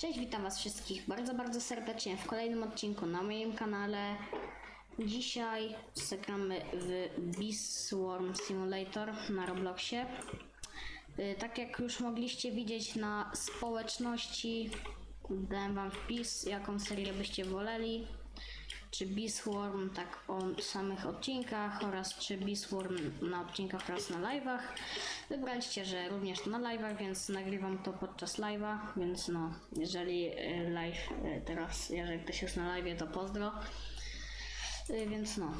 Cześć, witam Was wszystkich bardzo, bardzo serdecznie w kolejnym odcinku na moim kanale. Dzisiaj zagramy w Beeswarm Simulator na Robloxie. Y, Tak jak już mogliście widzieć na społeczności, dałem Wam wpis, jaką serię byście woleli. Czy Beeswarm tak o samych odcinkach oraz czy Beeswarm na odcinkach oraz na live'ach. Wybraliście, że również na live'ach, więc nagrywam to podczas live'a, więc no, jeżeli y, live y, teraz, jeżeli ktoś jest na live'ie, to pozdro. Y, Więc no,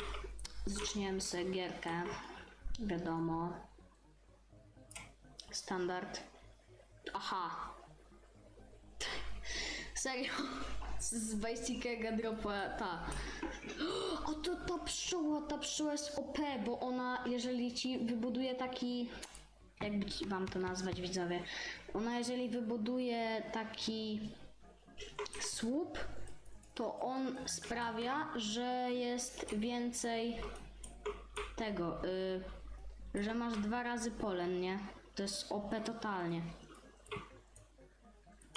zaczniemy sobie gierkę, wiadomo, standard. Aha, serio, z Basic'ego dropa ta. O to ta pszczoła, ta pszczoła jest OP, bo ona, jeżeli ci wybuduje taki, jakby ci wam to nazwać widzowie, ona jeżeli wybuduje taki słup, to on sprawia, że jest więcej tego, y, że masz dwa razy polen, nie? To jest OP totalnie.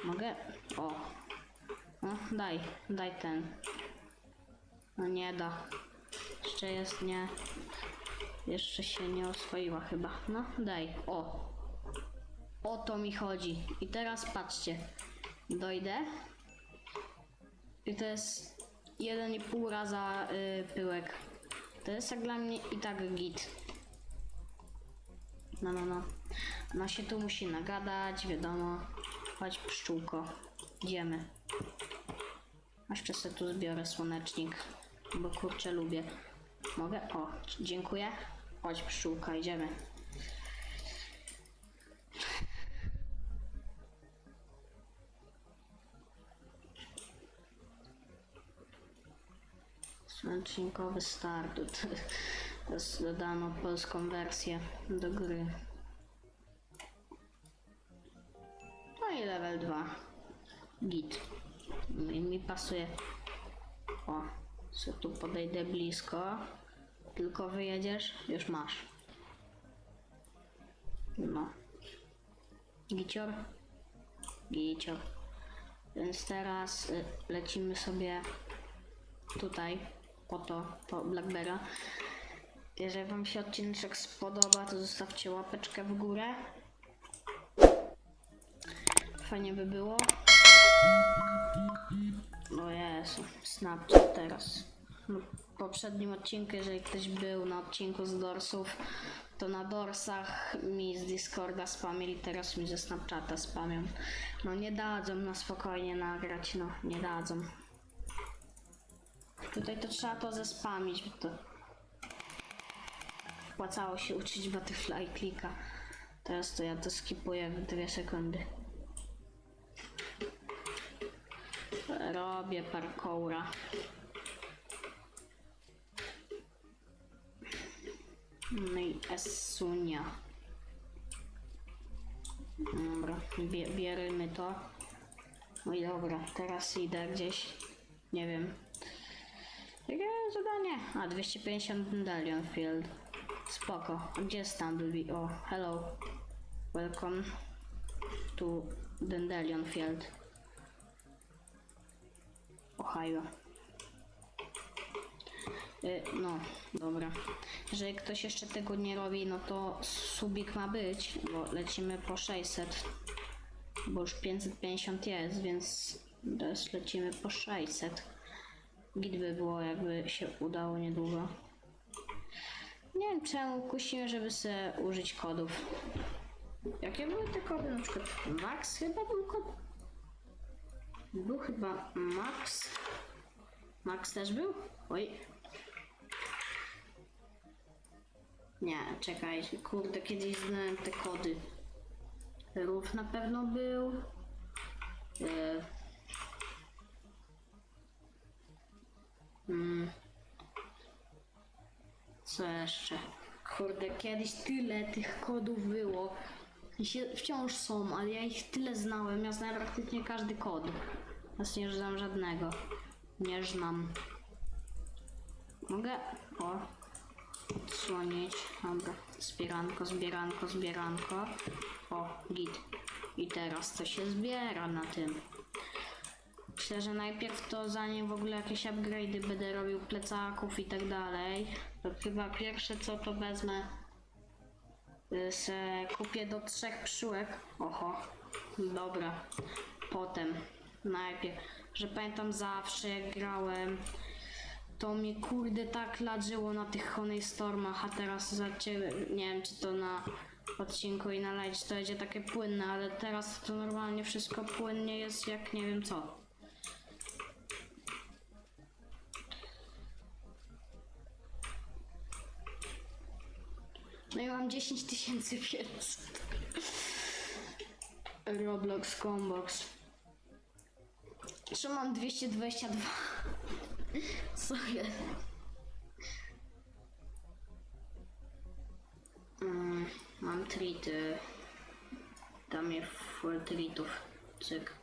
Mogę? O. No, daj, daj ten. No nie da. Jeszcze jest nie. Jeszcze się nie oswoiła chyba. No, daj. O. O to mi chodzi. I teraz patrzcie. Dojdę. I to jest 1,5 raza y, pyłek. To jest jak dla mnie i tak git. No, no, no. Ona się tu musi nagadać, wiadomo. Chodź pszczółko. Idziemy. Jeszcze sobie tu zbiorę słonecznik, bo kurczę lubię. Mogę? O, dziękuję. Chodź pszczółka, idziemy. Słonecznikowy start. Dodano polską wersję do gry. No i level 2. Git. Mi, mi pasuje. O, co tu podejdę blisko. Tylko wyjedziesz, już masz. No. Gicior. Gicior. Więc teraz y, lecimy sobie tutaj, po to, po Blackberra. Jeżeli Wam się odcinek spodoba, to zostawcie łapeczkę w górę. Fajnie by było. O Jezu, Snapchat teraz. W poprzednim odcinku, jeżeli ktoś był na odcinku z Dorsów, to na Dorsach mi z Discorda spamili, teraz mi ze Snapchata spamią. No nie dadzą na spokojnie nagrać, no nie dadzą. Tutaj to trzeba to zespamić, bo to opłacało się uczyć butterfly klika. Teraz to ja to skipuję w dwie sekundy. Robię parkoura. No i Esunia. Dobra, bie bierzemy to. No i dobra, teraz idę gdzieś. Nie wiem. Jakie zadanie? A, 250 Dandelion Field. Spoko. Gdzie jest Dandelion? O, hello. Welcome to Dandelion Field. Ohio. Y, No, dobra. Jeżeli ktoś jeszcze tego nie robi, no to subik ma być, bo lecimy po 600. Bo już 550 jest, więc teraz lecimy po 600. Git by było, jakby się udało niedługo. Nie wiem czemu kusimy, żeby sobie użyć kodów. Jakie były te kody? Na przykład Max chyba był kod? Był chyba Max. Max też był? Oj. Nie, czekaj, kurde, kiedyś znałem te kody. Rów na pewno był. Mm. Co jeszcze? Kurde, kiedyś tyle tych kodów było. I się wciąż są, ale ja ich tyle znałem. Ja znałem praktycznie każdy kod. Teraz nie znam żadnego. Nie znam. Mogę? O. Odsłonić. Dobra. Zbieranko, zbieranko, zbieranko. O, git. I teraz to się zbiera na tym. Myślę, że najpierw to zanim w ogóle jakieś upgrade'y będę robił plecaków i tak dalej, to chyba pierwsze co to wezmę, y, se kupię do trzech pszczółek. Oho, dobra. Potem, najpierw, że pamiętam zawsze jak grałem, to mnie kurde tak ladżyło na tych Honey Stormach, a teraz zaczęły, nie wiem czy to na odcinku i na live to będzie takie płynne, ale teraz to normalnie wszystko płynnie jest jak nie wiem co. No i mam 10 tysięcy 500. Roblox Combox. Czy mam 222? Co jest? Mm, mam trity. Tam jest full tritów. Cyk.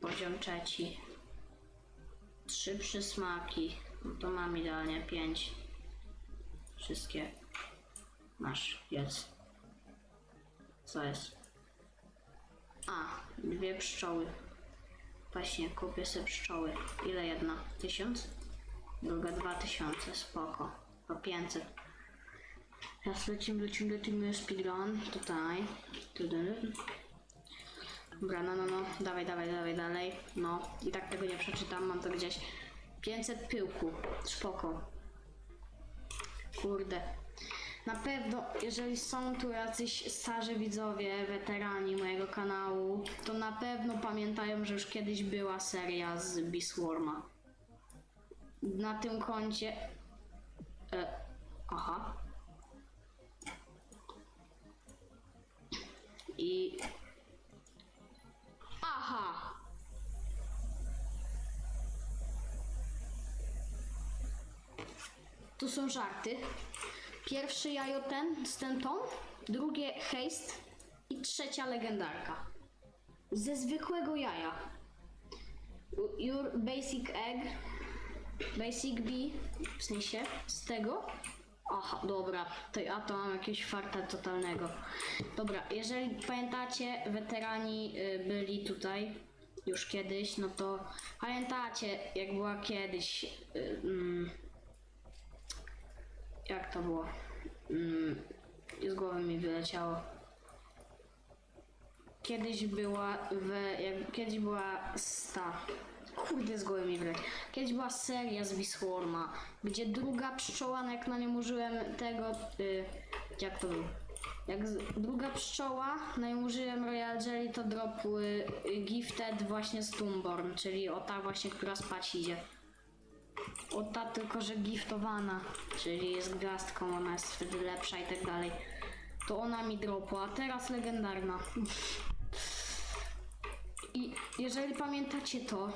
Poziom trzeci. Trzy przysmaki. No to mam idealnie pięć. Wszystkie. Masz, jedz. Co jest? A, dwie pszczoły. Właśnie, kupię sobie pszczoły. Ile jedna? Tysiąc? Druga dwa tysiące, spoko. Po 500. Teraz lecimy, lecimy, lecimy, speedrun, tutaj. Tu, tu, tu. Dobra, no, no, no, dawaj, dawaj, dawaj, dalej. No, i tak tego nie przeczytam, mam to gdzieś. 500 pyłku, spoko. Kurde. Na pewno, jeżeli są tu jacyś starzy widzowie, weterani mojego kanału, to na pewno pamiętają, że już kiedyś była seria z Beastworma. Na tym koncie... E, aha. I... Aha! Tu są żarty. Pierwszy jajo ten z ten tom, drugie haste i trzecia legendarka. Ze zwykłego jaja. Your basic egg, basic bee, w sensie z tego. Aha, dobra, to ja to mam jakiegoś farta totalnego. Dobra, jeżeli pamiętacie, weterani y, byli tutaj już kiedyś, no to pamiętacie, jak była kiedyś. Y, mm, jak to było? Mm, z głowy mi wyleciało. Kiedyś była w, jak, kiedyś była sta. Kurde z głowy mi wyleciało. Kiedyś była seria z Wisworma, gdzie druga pszczoła, no jak na nią użyłem tego, y, jak to był? Jak z, druga pszczoła, na nią użyłem Royal Jelly, to dropły y, Gifted właśnie z Tombborn, czyli o ta właśnie, która spać idzie. O ta tylko, że giftowana, czyli jest gwiazdką, ona jest wtedy lepsza i tak dalej. To ona mi dropła, a teraz legendarna. I jeżeli pamiętacie to,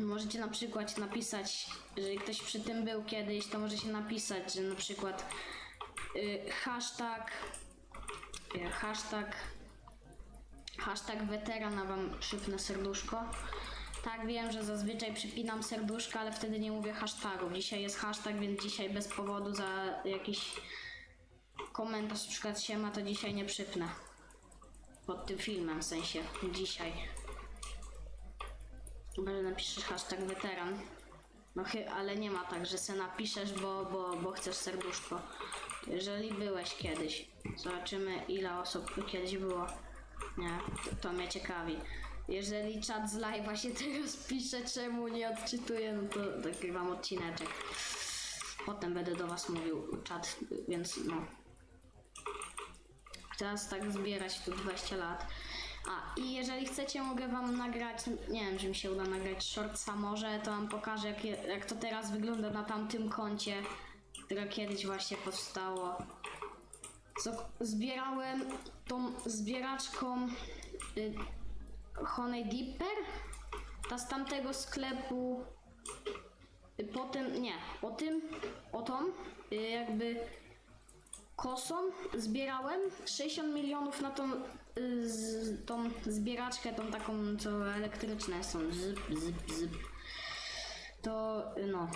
możecie na przykład napisać, jeżeli ktoś przy tym był kiedyś, to możecie napisać, że na przykład y, hashtag y, hashtag hashtag weterana wam przypnę serduszko. Tak, wiem, że zazwyczaj przypinam serduszko, ale wtedy nie mówię hashtagów. Dzisiaj jest hashtag, więc dzisiaj bez powodu za jakiś komentarz, na przykład siema, to dzisiaj nie przypnę. Pod tym filmem, w sensie, dzisiaj. Może napiszesz hashtag weteran. No chy, ale nie ma tak, że se napiszesz, bo, bo, bo chcesz serduszko. Jeżeli byłeś kiedyś, zobaczymy ile osób kiedyś było. Nie, to, to mnie ciekawi. Jeżeli czat z live'a się teraz pisze, czemu nie odczytuję, no to nagrywam odcineczek. Potem będę do was mówił czat, więc no. Teraz tak zbierać tu 20 lat. A, i jeżeli chcecie, mogę wam nagrać, nie wiem, czy mi się uda nagrać shortsa może, to wam pokażę, jak, jak to teraz wygląda na tamtym koncie, które kiedyś właśnie powstało. Co, zbierałem tą zbieraczką y, Honey Dipper, ta z tamtego sklepu, y, potem, nie, o tym, o tą, y, jakby kosą zbierałem 60 milionów na tą, y, z, tą zbieraczkę, tą taką, co elektryczne są, zyp, zyp, zyp. To, no.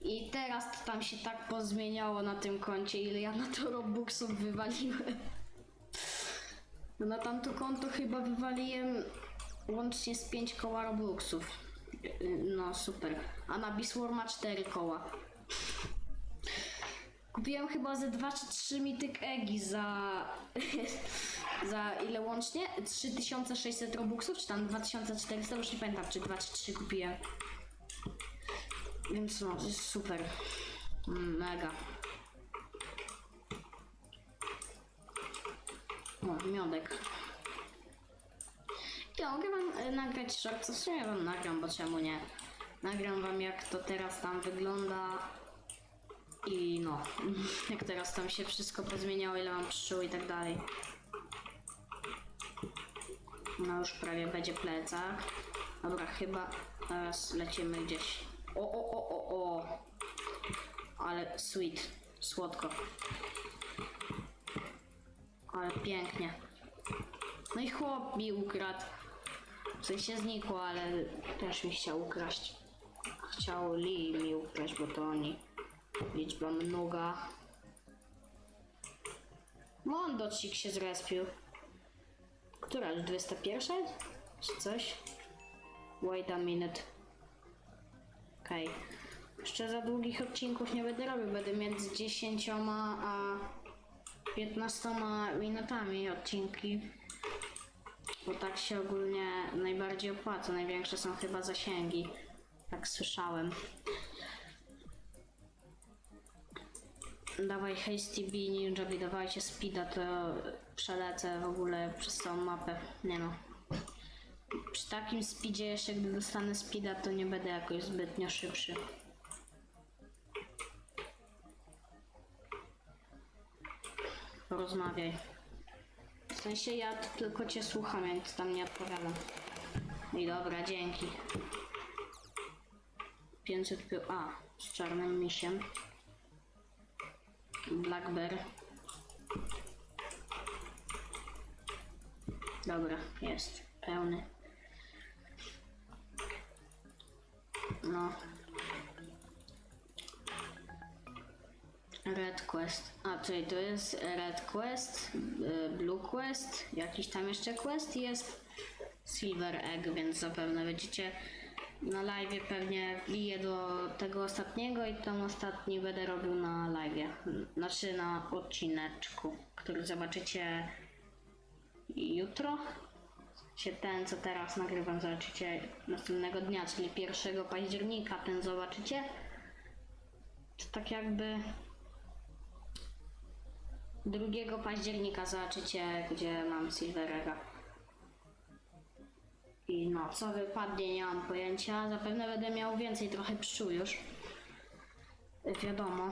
I teraz tam się tak pozmieniało na tym koncie, ile ja na to Robuxów wywaliłem. Na tamto konto chyba wywaliłem łącznie z 5 koła Robluxów. Yy, No super. A na Biswarma 4 koła. Kupiłem chyba ze 2 czy 3 mityk Egi za... za ile łącznie? 3600 Robuxów, czy tam 2400, już nie pamiętam, czy 2 czy 3 kupiłem. Więc no, jest super. Mm, Mega. O, miodek. Ja mogę wam e, nagrać short, co w sumie wam nagram, bo czemu nie? Nagram wam jak to teraz tam wygląda i no, jak teraz tam się wszystko pozmieniało, ile mam pszczół i tak dalej. No już prawie będzie plecak. Dobra, chyba teraz lecimy gdzieś. O, o, o, o, o. Ale sweet, słodko. Ale pięknie. No i chłop mi ukradł. W sensie znikło, ale też mi chciał ukraść. Chciał Lee mi ukraść, bo to oni. Liczba mnoga. Mondocik się zrespił. Która już 21? Czy coś? Wait a minute. Okej. Jeszcze za długich odcinków nie będę robił. Będę między 10 a 15 minutami odcinki. Bo tak się ogólnie najbardziej opłaca. Największe są chyba zasięgi. Tak słyszałem. Dawaj Hasty B, Ninja dawajcie Speeda, to przelecę w ogóle przez całą mapę. Nie no. Przy takim speedzie jeszcze gdy dostanę speeda, to nie będę jakoś zbytnio szybszy. Porozmawiaj. W sensie ja tylko cię słucham, nic tam nie odpowiadam. I dobra, dzięki. 500 pił... A, z czarnym misiem. Black Bear. Dobra, jest. Pełny. No. Red Quest. A, czyli to jest Red Quest, y, Blue Quest, jakiś tam jeszcze quest jest Silver Egg, więc zapewne będziecie na live pewnie wbiję do tego ostatniego i ten ostatni będę robił na live. Znaczy na odcineczku, który zobaczycie jutro. Się ten, co teraz nagrywam, zobaczycie następnego dnia, czyli 1 października ten zobaczycie. To tak jakby 2 października zobaczycie, gdzie mam Silverega. I no, co wypadnie, nie mam pojęcia. Zapewne będę miał więcej trochę pszczół już. Wiadomo.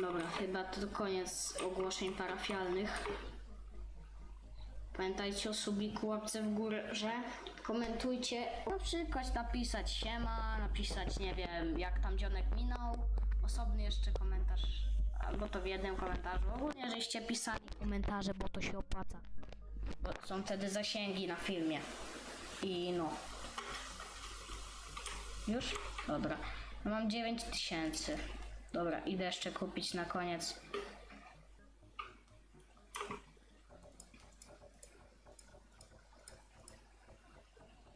Dobra, chyba to koniec ogłoszeń parafialnych. Pamiętajcie o subiku, łapce w górę, że komentujcie. Na przykład napisać siema, napisać nie wiem jak tam dzionek minął. Osobny jeszcze komentarz, albo to w jednym komentarzu. Ogólnie żeście pisali komentarze, bo to się opłaca. Bo są wtedy zasięgi na filmie. I no. Już? Dobra. Mam 9000. Dobra, idę jeszcze kupić na koniec.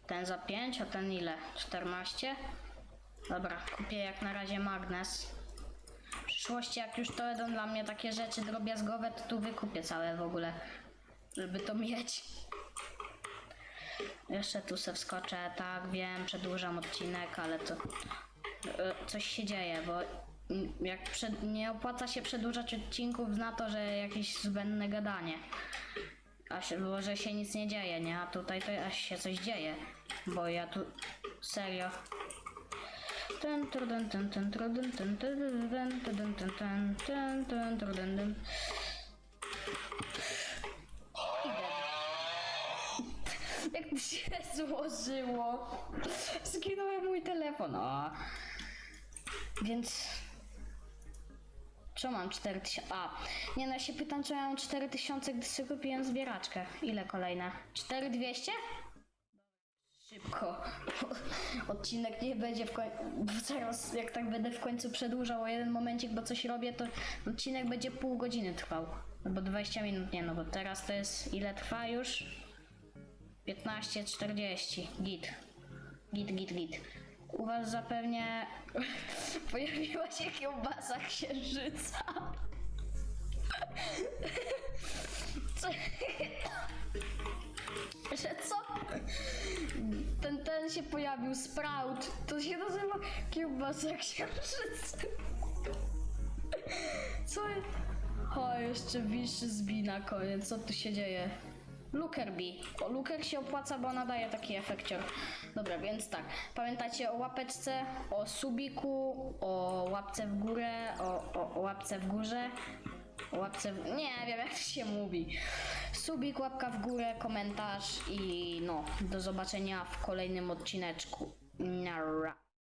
Ten za 5, a ten ile? 14? Dobra, kupię jak na razie magnes. Przyszłości jak już to będą dla mnie takie rzeczy drobiazgowe, to tu wykupię całe w ogóle, żeby to mieć. Jeszcze tu se wskoczę, tak wiem, przedłużam odcinek, ale to e, coś się dzieje, bo jak przed, nie opłaca się przedłużać odcinków na to, że jakieś zbędne gadanie. A się, bo że się nic nie dzieje, nie? A tutaj to aż się coś dzieje. Bo ja tu serio. Ten, trudem, ten, ten, trudem, ten, ten, ten, ten, ten, ten, ten, ten, trudem. Jak to się złożyło? Zginąłem mój telefon, o. Więc Czemu mam 4000? A, nie no, ja się pytam, czy ja mam 4000, gdy sobie kupiłem zbieraczkę. Ile kolejne? 4200? Szybko. Odcinek nie będzie w końcu. Zaraz, jak tak będę w końcu przedłużał o jeden momencik, bo coś robię, to odcinek będzie pół godziny trwał. Albo 20 minut, nie no, bo teraz to jest, ile trwa już? 15.40, git. Git, git, git. U was zapewne pojawiła się kiełbasa księżyca. Co? Że co? Ten, ten się pojawił, Sprout. To się nazywa kiełbasa księżyca. Co jest? O, jeszcze wiszy zbi na koniec. Co tu się dzieje? Looker bee. O, Looker się opłaca, bo nadaje taki efekcior. Dobra, więc tak. Pamiętajcie o łapeczce, o subiku, o łapce w górę, o, o, o łapce w górze. Łapce. Nie wiem, jak się mówi. Subik, łapka w górę, komentarz i no, do zobaczenia w kolejnym odcineczku. Nara.